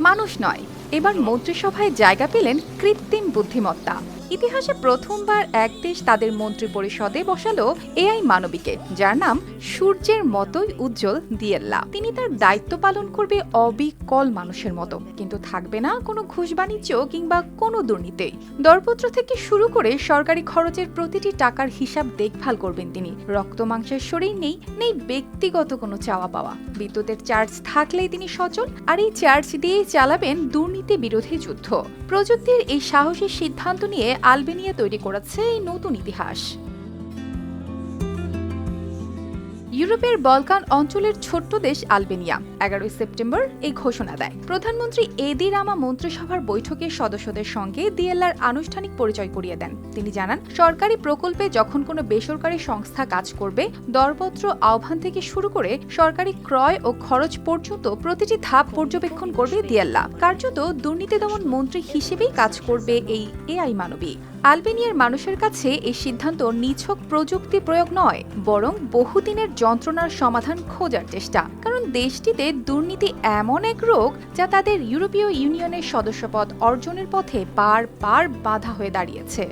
মানুষ নয়। এবার মন্ত্রিসভায় জায়গা পেলেন কৃত্রিম বুদ্ধিমত্তা। ইতিহাসে প্রথমবার এক দেশ তাদের মন্ত্রী পরিষদে বসালো এআই মানবীকে, যার নাম সূর্যের মতোই উজ্জ্বল দিয়েল্লা। তিনি তার দায়িত্ব পালন করবে অবিকল মানুষের মতো, কিন্তু থাকবে না কোনো ঘুষ বাণিজ্য কিংবা কোনো দুর্নীতি। দরপত্র থেকে শুরু করে সরকারি খরচের প্রতিটি টাকার হিসাব দেখভাল করবেন তিনি। রক্ত মাংসের শরীর নেই নেই ব্যক্তিগত কোনো চাওয়া পাওয়া। বিদ্যুতের চার্জ থাকলেই তিনি সচল, আর এই চার্জ দিয়েই চালাবেন দুর্নীতি বিরোধী যুদ্ধ। প্রযুক্তির এই সাহসী সিদ্ধান্ত নিয়ে আলবেনিয়া তৈরি করেছে এই নতুন ইতিহাস। ইউরোপের বলকান অঞ্চলের ছোট্ট দেশ আলবেনিয়া। এগারোই সেপ্টেম্বর এই ঘোষণা দেয়। প্রধানমন্ত্রী এদি রামা মন্ত্রিসভার বৈঠকে সদস্যদের সঙ্গে দিয়েল্লার আনুষ্ঠানিক পরিচয় করিয়ে দেন। তিনি জানান, সরকারি প্রকল্পে যখন কোনো বেসরকারি সংস্থা কাজ করবে, দরপত্র আহ্বান থেকে শুরু করে সরকারি ক্রয় ও খরচ পর্যন্ত প্রতিটি ধাপ পর্যবেক্ষণ করবে দিয়েল্লা কার্যত দুর্নীতি দমন মন্ত্রী হিসেবেই কাজ করবে এই এআই মানবী। আলবেনিয়ার মানুষের কাছে এই সিদ্ধান্ত নিছক প্রযুক্তি প্রয়োগ নয়, বরং বহুদিনের যন্ত্রণার সমাধান খোঁজার চেষ্টা। কারণ দেশটিতে দুর্নীতি এমন এক রোগ যা তাদের ইউরোপীয় ইউনিয়নের সদস্যপদ অর্জনের পথে বারবার বাধা হয়ে দাঁড়িয়েছে।